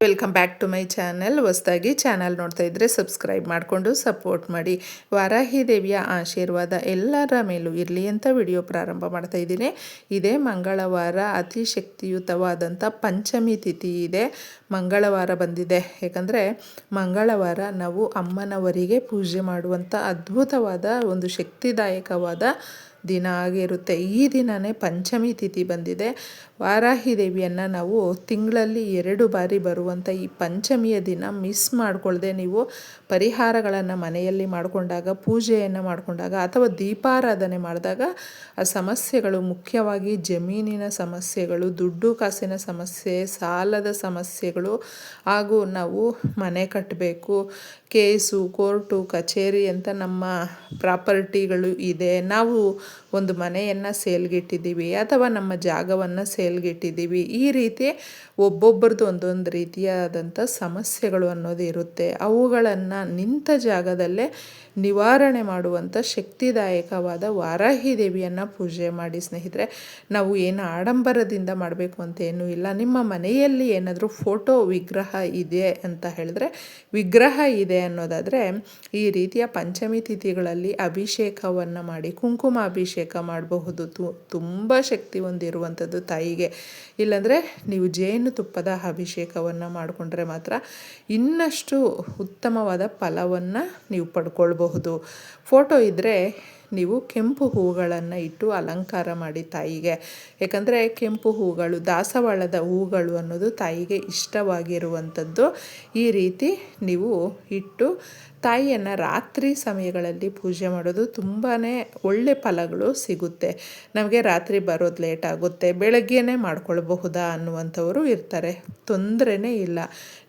Welcome back to my channel ಹೊಸದಾಗಿ channel ನೋಡ್ತಾ ಇದ್ದರೆ ಸಬ್ಸ್ಕ್ರೈಬ್ ಮಾಡಿಕೊಂಡು ಸಪೋರ್ಟ್ ಮಾಡಿ. ವಾರಾಹಿ ದೇವಿಯ ಆಶೀರ್ವಾದ ಎಲ್ಲರ ಮೇಲೂ ಇರಲಿ ಅಂತ ವಿಡಿಯೋ ಪ್ರಾರಂಭ ಮಾಡ್ತಾ ಇದ್ದೀನಿ. ಇದೇ ಮಂಗಳವಾರ ಅತಿ ಶಕ್ತಿಯುತವಾದಂಥ ಪಂಚಮಿ ತಿಥಿ ಇದೆ. ಮಂಗಳವಾರ ಬಂದಿದೆ. ಯಾಕಂದರೆ ಮಂಗಳವಾರ ನಾವು ಅಮ್ಮನವರಿಗೆ ಪೂಜೆ ಮಾಡುವಂಥ ಅದ್ಭುತವಾದ ಒಂದು ಶಕ್ತಿದಾಯಕವಾದ ದಿನ ಆಗಿರುತ್ತೆ. ಈ ದಿನವೇ ಪಂಚಮಿ ತಿಥಿ ಬಂದಿದೆ. ವಾರಾಹಿ ದೇವಿಯನ್ನು ನಾವು ತಿಂಗಳಲ್ಲಿ ಎರಡು ಬಾರಿ ಬರುವಂಥ ಈ ಪಂಚಮಿಯ ದಿನ ಮಿಸ್ ಮಾಡಿಕೊಳ್ಳದೆ ನೀವು ಪರಿಹಾರಗಳನ್ನು ಮನೆಯಲ್ಲಿ ಮಾಡಿಕೊಂಡಾಗ, ಪೂಜೆಯನ್ನು ಮಾಡಿಕೊಂಡಾಗ ಅಥವಾ ದೀಪಾರಾಧನೆ ಮಾಡಿದಾಗ ಆ ಸಮಸ್ಯೆಗಳು ಮುಖ್ಯವಾಗಿ ಜಮೀನಿನ ಸಮಸ್ಯೆಗಳು, ದುಡ್ಡು ಕಾಸಿನ ಸಮಸ್ಯೆ, ಸಾಲದ ಸಮಸ್ಯೆಗಳು ಹಾಗೂ ನಾವು ಮನೆ ಕಟ್ಟಬೇಕು ಕೇಸು, ಕೋರ್ಟು, ಕಚೇರಿ ಅಂತ ನಮ್ಮ ಪ್ರಾಪರ್ಟಿಗಳು ಇದೆ. ನಾವು ಒಂದು ಮನೆಯನ್ನು ಸೇಲ್ಗಿಟ್ಟಿದ್ದೀವಿ ಅಥವಾ ನಮ್ಮ ಜಾಗವನ್ನು ಸೇಲ್ಗಿಟ್ಟಿದ್ದೀವಿ ಈ ರೀತಿ ಒಬ್ಬೊಬ್ಬರದ್ದು ಒಂದೊಂದು ರೀತಿಯಾದಂಥ ಸಮಸ್ಯೆಗಳು ಅನ್ನೋದು ಇರುತ್ತೆ. ಅವುಗಳನ್ನು ನಿಂತ ಜಾಗದಲ್ಲೇ ನಿವಾರಣೆ ಮಾಡುವಂಥ ಶಕ್ತಿದಾಯಕವಾದ ವಾರಾಹಿ ದೇವಿಯನ್ನು ಪೂಜೆ ಮಾಡಿ ಸ್ನೇಹಿತರೆ. ನಾವು ಏನು ಆಡಂಬರದಿಂದ ಮಾಡಬೇಕು ಅಂತ ಏನೂ ಇಲ್ಲ. ನಿಮ್ಮ ಮನೆಯಲ್ಲಿ ಏನಾದರೂ ಫೋಟೋ ವಿಗ್ರಹ ಇದೆ ಅಂತ ಹೇಳಿದ್ರೆ, ವಿಗ್ರಹ ಇದೆ ಅನ್ನೋದಾದರೆ ಈ ರೀತಿಯ ಪಂಚಮಿ ತಿಥಿಗಳಲ್ಲಿ ಅಭಿಷೇಕವನ್ನು ಮಾಡಿ ಕುಂಕುಮ ಅಭಿಷೇಕ ಮಾಡಬಹುದು. ತು, ತುಂಬ ಶಕ್ತಿ ಹೊಂದಿರುವಂಥದ್ದು ತಾಯಿಗೆ ಇಲ್ಲಾಂದರೆ ನೀವು ಜೇನುತುಪ್ಪದ ಅಭಿಷೇಕವನ್ನು ಮಾಡಿಕೊಂಡ್ರೆ ಮಾತ್ರ ಇನ್ನಷ್ಟು ಉತ್ತಮವಾದ ಫಲವನ್ನು ನೀವು ಪಡ್ಕೊಳ್ಬಹುದು. ಫೋಟೋ ಇದ್ದರೆ ನೀವು ಕೆಂಪು ಹೂಗಳನ್ನು ಇಟ್ಟು ಅಲಂಕಾರ ಮಾಡಿ ತಾಯಿಗೆ. ಯಾಕಂದರೆ ಕೆಂಪು ಹೂಗಳು, ದಾಸವಾಳದ ಹೂಗಳು ಅನ್ನೋದು ತಾಯಿಗೆ ಇಷ್ಟವಾಗಿರುವಂಥದ್ದು. ಈ ರೀತಿ ನೀವು ಇಟ್ಟು ತಾಯಿಯನ್ನು ರಾತ್ರಿ ಸಮಯಗಳಲ್ಲಿ ಪೂಜೆ ಮಾಡೋದು ತುಂಬಾ ಒಳ್ಳೆ ಫಲಗಳು ಸಿಗುತ್ತೆ. ನಮಗೆ ರಾತ್ರಿ ಬರೋದು ಲೇಟ್ ಆಗುತ್ತೆ, ಬೆಳಗ್ಗೆನೇ ಮಾಡ್ಕೊಳ್ಬಹುದಾ ಅನ್ನುವಂಥವರು ಇರ್ತಾರೆ. ತೊಂದರೆನೇ ಇಲ್ಲ.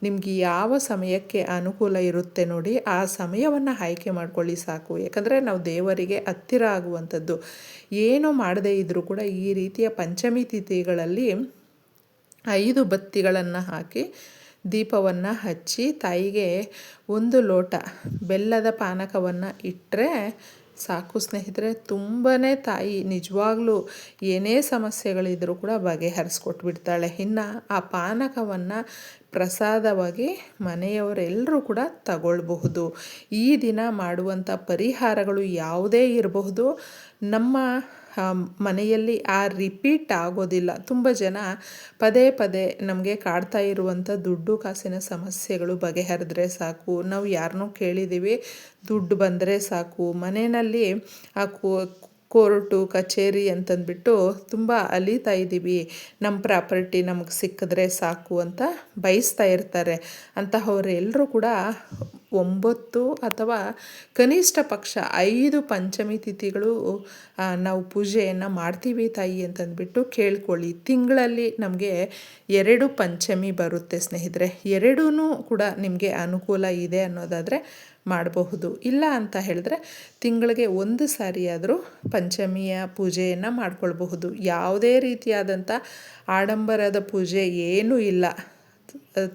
ನಿಮಗೆ ಯಾವ ಸಮಯಕ್ಕೆ ಅನುಕೂಲ ಇರುತ್ತೆ ನೋಡಿ ಆ ಸಮಯವನ್ನು ಆಯ್ಕೆ ಮಾಡ್ಕೊಳ್ಳಿ ಸಾಕು. ಯಾಕಂದರೆ ನಾವು ದೇವರಿಗೆ ಹತ್ತಿರ ಆಗುವಂಥದ್ದು. ಏನು ಮಾಡದೇ ಇದ್ದರೂ ಕೂಡ ಈ ರೀತಿಯ ಪಂಚಮಿ ತಿಥಿಗಳಲ್ಲಿ ಐದು ಬತ್ತಿಗಳನ್ನು ಹಾಕಿ ದೀಪವನ್ನು ಹಚ್ಚಿ ತಾಯಿಗೆ ಒಂದು ಲೋಟ ಬೆಲ್ಲದ ಪಾನಕವನ್ನು ಇಟ್ಟರೆ ಸಾಕು ಸ್ನೇಹಿತರೆ ತುಂಬಾ ತಾಯಿ ನಿಜವಾಗ್ಲೂ ಏನೇ ಸಮಸ್ಯೆಗಳಿದ್ದರೂ ಕೂಡ ಬಗೆಹರಿಸ್ಕೊಟ್ಬಿಡ್ತಾಳೆ. ಇನ್ನು ಆ ಪಾನಕವನ್ನು ಪ್ರಸಾದವಾಗಿ ಮನೆಯವರೆಲ್ಲರೂ ಕೂಡ ತಗೊಳ್ಬಹುದು. ಈ ದಿನ ಮಾಡುವಂಥ ಪರಿಹಾರಗಳು ಯಾವುದೇ ಇರಬಹುದು. ನಮ್ಮ ಮನೆಯಲ್ಲಿ ಆ ರಿಪೀಟ್ ಆಗೋದಿಲ್ಲ. ತುಂಬ ಜನ ಪದೇ ಪದೇ ನಮಗೆ ಕಾಡ್ತಾ ಇರುವಂಥ ದುಡ್ಡು ಕಾಸಿನ ಸಮಸ್ಯೆಗಳು ಬಗೆಹರಿದ್ರೆ ಸಾಕು. ನಾವು ಯಾರನ್ನೂ ಕೇಳಿದ್ದೀವಿ ದುಡ್ಡು ಬಂದರೆ ಸಾಕು. ಮನೆಯಲ್ಲಿ ಆ ಕೋರ್ಟು, ಕಚೇರಿ ಅಂತಂದ್ಬಿಟ್ಟು ತುಂಬ ಅಲಿತಾ ಇದ್ದೀವಿ. ನಮ್ಮ ಪ್ರಾಪರ್ಟಿ ನಮಗೆ ಸಿಕ್ಕಿದ್ರೆ ಸಾಕು ಅಂತ ಬಯಸ್ತಾ ಇರ್ತಾರೆ. ಅಂತಹವರೆಲ್ಲರೂ ಕೂಡ ಒಂಬತ್ತು ಅಥವಾ ಕನಿಷ್ಠ ಪಕ್ಷ ಐದು ಪಂಚಮಿ ತಿಥಿಗಳು ನಾವು ಪೂಜೆಯನ್ನು ಮಾಡ್ತೀವಿ ತಾಯಿ ಅಂತಂದ್ಬಿಟ್ಟು ಕೇಳ್ಕೊಳ್ಳಿ. ತಿಂಗಳಲ್ಲಿ ನಮಗೆ ಎರಡು ಪಂಚಮಿ ಬರುತ್ತೆ ಸ್ನೇಹಿತರೆ. ಎರಡೂ ಕೂಡ ನಿಮಗೆ ಅನುಕೂಲ ಇದೆ ಅನ್ನೋದಾದರೆ ಮಾಡಬಹುದು. ಇಲ್ಲ ಅಂತ ಹೇಳಿದ್ರೆ ತಿಂಗಳಿಗೆ ಒಂದು ಸಾರಿಯಾದರೂ ಪಂಚಮಿಯ ಪೂಜೆಯನ್ನು ಮಾಡ್ಕೊಳ್ಬಹುದು. ಯಾವುದೇ ರೀತಿಯಾದಂಥ ಆಡಂಬರದ ಪೂಜೆ ಏನೂ ಇಲ್ಲ.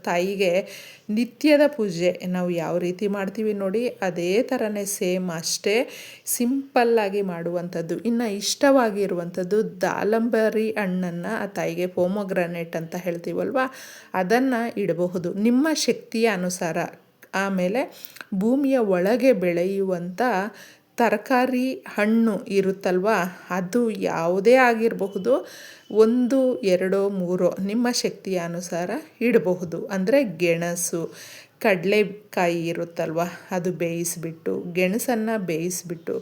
ತಾಯಿಗೆ ನಿತ್ಯದ ಪೂಜೆ ನಾವು ಯಾವ ರೀತಿ ಮಾಡ್ತೀವಿ ನೋಡಿ, ಅದೇ ಥರನೇ ಸೇಮ್ ಅಷ್ಟೇ ಸಿಂಪಲ್ಲಾಗಿ ಮಾಡುವಂಥದ್ದು, ಇನ್ನು ಇಷ್ಟವಾಗಿರುವಂಥದ್ದು ದಾಲಂಬರಿ ಹಣ್ಣನ್ನು ಆ ತಾಯಿಗೆ ಪೋಮೊಗ್ರಾನೇಟ್ ಅಂತ ಹೇಳ್ತೀವಲ್ವ, ಅದನ್ನು ಇಡಬಹುದು. ನಿಮ್ಮ ಶಕ್ತಿಯ ಅನುಸಾರ ಆಮೇಲೆ ಭೂಮಿಯ ಒಳಗೆ ಬೆಳೆಯುವಂಥ ತರಕಾರಿ ಹಣ್ಣು ಇರುತ್ತಲ್ವ, ಅದು ಯಾವುದೇ ಆಗಿರಬಹುದು, ಒಂದು, ಎರಡೋ, ಮೂರೋ ನಿಮ್ಮ ಶಕ್ತಿಯ ಅನುಸಾರ ಇಡಬಹುದು. ಅಂದರೆ ಗೆಣಸು, ಕಡಲೆಕಾಯಿ ಇರುತ್ತಲ್ವ, ಅದು ಬೇಯಿಸಿಬಿಟ್ಟು, ಗೆಣಸನ್ನು ಬೇಯಿಸಿಬಿಟ್ಟು,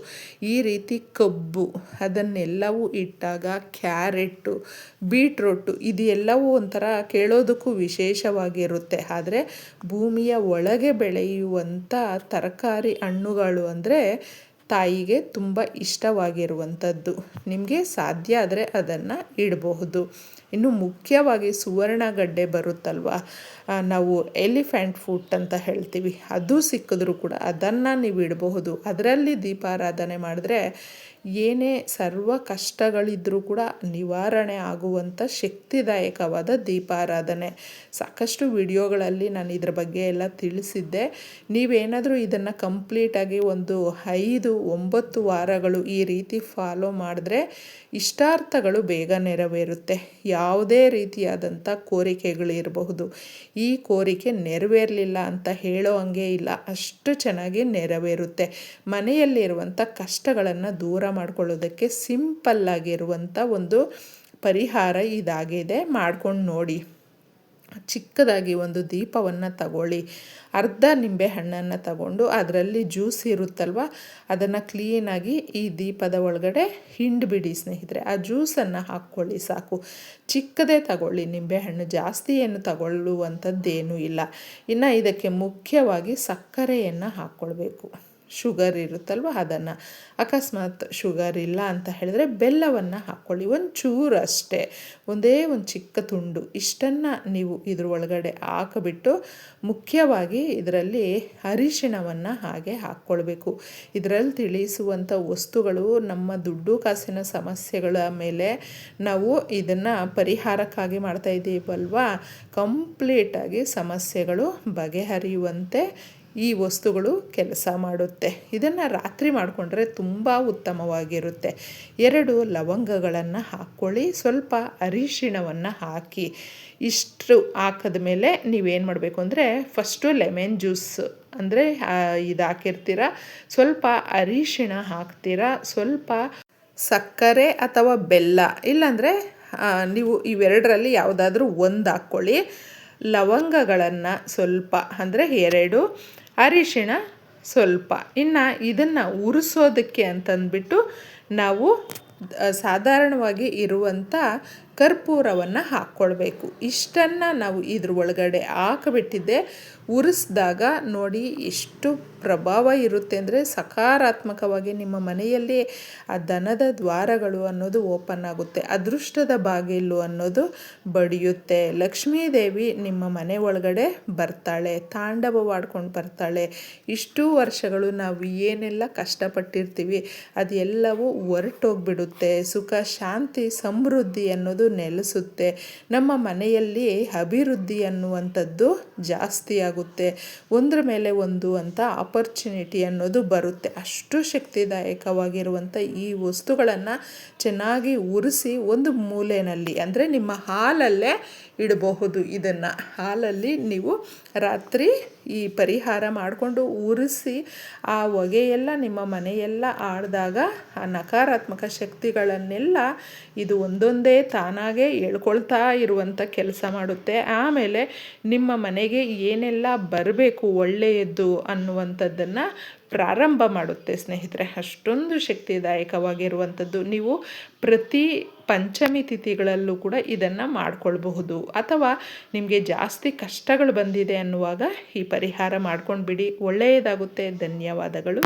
ಈ ರೀತಿ ಕಬ್ಬು, ಅದನ್ನೆಲ್ಲವೂ ಇಟ್ಟಾಗ ಕ್ಯಾರೆಟ್ಟು, ಬೀಟ್ರೋಟು ಇದು ಎಲ್ಲವೂ ಒಂಥರ ಕೇಳೋದಕ್ಕೂ ವಿಶೇಷವಾಗಿರುತ್ತೆ. ಆದರೆ ಭೂಮಿಯ ಒಳಗೆ ಬೆಳೆಯುವಂಥ ತರಕಾರಿ ಹಣ್ಣುಗಳು ಅಂದರೆ ತಾಯಿಗೆ ತುಂಬ ಇಷ್ಟವಾಗಿರುವಂಥದ್ದು. ನಿಮಗೆ ಸಾಧ್ಯ ಆದರೆ ಅದನ್ನು ಇಡಬಹುದು. ಇನ್ನು ಮುಖ್ಯವಾಗಿ ಸುವರ್ಣಗಡ್ಡೆ ಬರುತ್ತಲ್ವ? ನಾವು ಎಲಿಫೆಂಟ್ ಫುಟ್ ಅಂತ ಹೇಳ್ತೀವಿ. ಅದು ಸಿಕ್ಕಿದ್ರೂ ಕೂಡ ಅದನ್ನು ನೀವು ಇಡಬಹುದು. ಅದರಲ್ಲಿ ದೀಪಾರಾಧನೆ ಮಾಡಿದ್ರೆ ಏನೇ ಸರ್ವ ಕಷ್ಟಗಳಿದ್ದರೂ ಕೂಡ ನಿವಾರಣೆ ಆಗುವಂಥ ಶಕ್ತಿದಾಯಕವಾದ ದೀಪಾರಾಧನೆ. ಸಾಕಷ್ಟು ವಿಡಿಯೋಗಳಲ್ಲಿ ನಾನು ಇದ್ರ ಬಗ್ಗೆ ಎಲ್ಲ ತಿಳಿಸಿದ್ದೆ. ನೀವೇನಾದರೂ ಇದನ್ನು ಕಂಪ್ಲೀಟಾಗಿ ಒಂದು ಐದು, ಒಂಬತ್ತು ವಾರಗಳು ಈ ರೀತಿ ಫಾಲೋ ಮಾಡಿದ್ರೆ ಇಷ್ಟಾರ್ಥಗಳು ಬೇಗ ನೆರವೇರುತ್ತೆ. ಯಾವುದೇ ರೀತಿಯಾದಂಥ ಕೋರಿಕೆಗಳಿರಬಹುದು ಈ ಕೋರಿಕೆ ನೆರವೇರಲಿಲ್ಲ ಅಂತ ಹೇಳೋ ಹಂಗೆ ಇಲ್ಲ. ಅಷ್ಟು ಚೆನ್ನಾಗಿ ನೆರವೇರುತ್ತೆ. ಮನೆಯಲ್ಲಿರುವಂಥ ಕಷ್ಟಗಳನ್ನು ದೂರ ಮಾಡಿಕೊಳ್ಳೋದಕ್ಕೆ ಸಿಂಪಲ್ಲಾಗಿರುವಂಥ ಒಂದು ಪರಿಹಾರ ಇದಾಗಿದೆ. ಮಾಡ್ಕೊಂಡು ನೋಡಿ. ಚಿಕ್ಕದಾಗಿ ಒಂದು ದೀಪವನ್ನು ತಗೊಳ್ಳಿ. ಅರ್ಧ ನಿಂಬೆ ಹಣ್ಣನ್ನು ತಗೊಂಡು ಅದರಲ್ಲಿ ಜ್ಯೂಸ್ ಇರುತ್ತಲ್ವ, ಅದನ್ನು ಕ್ಲೀನಾಗಿ ಈ ದೀಪದ ಒಳಗಡೆ ಹಿಂಡ್ಬಿಡಿ ಸ್ನೇಹಿತರೆ. ಆ ಜ್ಯೂಸನ್ನು ಹಾಕ್ಕೊಳ್ಳಿ ಸಾಕು. ಚಿಕ್ಕದೇ ತಗೊಳ್ಳಿ ನಿಂಬೆಹಣ್ಣು ಜಾಸ್ತಿ ಏನು ತಗೊಳ್ಳುವಂಥದ್ದೇನೂ ಇಲ್ಲ. ಇನ್ನು ಇದಕ್ಕೆ ಮುಖ್ಯವಾಗಿ ಸಕ್ಕರೆಯನ್ನು ಹಾಕ್ಕೊಳ್ಬೇಕು. ಶುಗರ್ ಇರುತ್ತಲ್ವ? ಅದನ್ನು. ಅಕಸ್ಮಾತ್ ಶುಗರ್ ಇಲ್ಲ ಅಂತ ಹೇಳಿದ್ರೆ ಬೆಲ್ಲವನ್ನು ಹಾಕ್ಕೊಳ್ಳಿ. ಒಂದು ಚೂರು ಅಷ್ಟೇ. ಒಂದೇ ಒಂದು ಚಿಕ್ಕ ತುಂಡು. ಇಷ್ಟನ್ನು ನೀವು ಇದ್ರ ಒಳಗಡೆ ಹಾಕಿಬಿಟ್ಟು ಮುಖ್ಯವಾಗಿ ಇದರಲ್ಲಿ ಅರಿಶಿಣವನ್ನು ಹಾಗೆ ಹಾಕ್ಕೊಳ್ಬೇಕು. ಇದರಲ್ಲಿ ತಿಳಿಸುವಂಥ ವಸ್ತುಗಳು, ನಮ್ಮ ದುಡ್ಡು ಕಾಸಿನ ಸಮಸ್ಯೆಗಳ ಮೇಲೆ ನಾವು ಇದನ್ನು ಪರಿಹಾರಕ್ಕಾಗಿ ಮಾಡ್ತಾ ಇದ್ದೀವಲ್ವಾ ಕಂಪ್ಲೀಟಾಗಿ ಸಮಸ್ಯೆಗಳು ಬಗೆಹರಿಯುವಂತೆ ಈ ವಸ್ತುಗಳು ಕೆಲಸ ಮಾಡುತ್ತೆ. ಇದನ್ನು ರಾತ್ರಿ ಮಾಡಿಕೊಂಡ್ರೆ ತುಂಬ ಉತ್ತಮವಾಗಿರುತ್ತೆ. ಎರಡು ಲವಂಗಗಳನ್ನು ಹಾಕ್ಕೊಳ್ಳಿ. ಸ್ವಲ್ಪ ಅರಿಶಿಣವನ್ನು ಹಾಕಿ. ಇಷ್ಟು ಹಾಕಿದ ಮೇಲೆ ನೀವೇನು ಮಾಡಬೇಕು ಅಂದರೆ ಫಸ್ಟು ಲೆಮನ್ ಜ್ಯೂಸ್ ಅಂದರೆ ಇದು ಹಾಕಿರ್ತೀರ. ಸ್ವಲ್ಪ ಅರಿಶಿಣ ಹಾಕ್ತೀರಾ. ಸ್ವಲ್ಪ ಸಕ್ಕರೆ ಅಥವಾ ಬೆಲ್ಲ. ಇಲ್ಲಾಂದರೆ ನೀವು ಇವೆರಡರಲ್ಲಿ ಯಾವುದಾದ್ರೂ ಒಂದು ಹಾಕ್ಕೊಳ್ಳಿ. ಲವಂಗಗಳನ್ನು ಸ್ವಲ್ಪ ಅಂದರೆ ಎರಡು ಅರಿಶಿಣ ಸ್ವಲ್ಪ. ಇನ್ನು ಇದನ್ನು ಉರಿಸೋದಕ್ಕೆ ಅಂತಂದ್ಬಿಟ್ಟು ನಾವು ಸಾಧಾರಣವಾಗಿ ಇರುವಂಥ ಕರ್ಪೂರವನ್ನು ಹಾಕ್ಕೊಳ್ಬೇಕು ಇಷ್ಟನ್ನು ನಾವು ಇದ್ರ ಒಳಗಡೆ ಹಾಕಿಬಿಟ್ಟಿದ್ದೆ. ಉರಿಸಿದಾಗ ನೋಡಿ ಎಷ್ಟು ಪ್ರಭಾವ ಇರುತ್ತೆ ಅಂದರೆ ಸಕಾರಾತ್ಮಕವಾಗಿ ನಿಮ್ಮ ಮನೆಯಲ್ಲಿ ಆ ದನದ ದ್ವಾರಗಳು ಅನ್ನೋದು ಓಪನ್ ಆಗುತ್ತೆ. ಅದೃಷ್ಟದ ಬಾಗಿಲು ಅನ್ನೋದು ಬಡಿಯುತ್ತೆ. ಲಕ್ಷ್ಮೀದೇವಿ ನಿಮ್ಮ ಮನೆ ಒಳಗಡೆ ಬರ್ತಾಳೆ, ತಾಂಡವವಾಡ್ಕೊಂಡು ಬರ್ತಾಳೆ. ಇಷ್ಟು ವರ್ಷಗಳು ನಾವು ಏನೆಲ್ಲ ಕಷ್ಟಪಟ್ಟಿರ್ತೀವಿ, ಅದೆಲ್ಲವೂ ಹೊರಟೋಗ್ಬಿಡುತ್ತೆ. ಸುಖ, ಶಾಂತಿ, ಸಮೃದ್ಧಿ ಅನ್ನೋದು ನೆಲೆಸುತ್ತೆ. ನಮ್ಮ ಮನೆಯಲ್ಲಿ ಅಭಿವೃದ್ಧಿ ಅನ್ನುವಂಥದ್ದು ಜಾಸ್ತಿ ಆಗುತ್ತೆ. ಒಂದರ ಮೇಲೆ ಒಂದು ಅಂತ ಆಪರ್ಚುನಿಟಿ ಅನ್ನೋದು ಬರುತ್ತೆ. ಅಷ್ಟು ಶಕ್ತಿದಾಯಕವಾಗಿರುವಂಥ ಈ ವಸ್ತುಗಳನ್ನು ಚೆನ್ನಾಗಿ ಉರಿಸಿ ಒಂದು ಮೂಲೆಯಲ್ಲಿ ಅಂದರೆ ನಿಮ್ಮ ಹಾಲಲ್ಲೇ ಇಡಬಹುದು ಇದನ್ನು. ಹಾಲಲ್ಲಿ ನೀವು ರಾತ್ರಿ ಈ ಪರಿಹಾರ ಮಾಡಿಕೊಂಡು ಉರಿಸಿ ಆ ಹೊಗೆಯೆಲ್ಲ ನಿಮ್ಮ ಮನೆಯೆಲ್ಲ ಆಡಿದಾಗ ಆ ನಕಾರಾತ್ಮಕ ಶಕ್ತಿಗಳನ್ನೆಲ್ಲ ಇದು ಒಂದೊಂದೇ ತಾನಾಗೇ ಹೇಳ್ಕೊಳ್ತಾ ಇರುವಂಥ ಕೆಲಸ ಮಾಡುತ್ತೆ. ಆಮೇಲೆ ನಿಮ್ಮ ಮನೆಗೆ ಏನೆಲ್ಲ ಬರಬೇಕು ಒಳ್ಳೆಯದು ಅನ್ನುವಂಥದ್ದನ್ನು ಪ್ರಾರಂಭ ಮಾಡುತ್ತೆ ಸ್ನೇಹಿತರೆ. ಅಷ್ಟೊಂದು ಶಕ್ತಿದಾಯಕವಾಗಿರುವಂಥದ್ದು. ನೀವು ಪ್ರತಿ ಪಂಚಮಿ ತಿಥಿಗಳಲ್ಲೂ ಕೂಡ ಇದನ್ನು ಮಾಡಿಕೊಳ್ಬಹುದು. ಅಥವಾ ನಿಮಗೆ ಜಾಸ್ತಿ ಕಷ್ಟಗಳು ಬಂದಿದೆ ಅನ್ನುವಾಗ ಈ ಪರಿಹಾರ ಮಾಡ್ಕೊಂಡು ಬಿಡಿ ಒಳ್ಳೆಯದಾಗುತ್ತೆ. ಧನ್ಯವಾದಗಳು.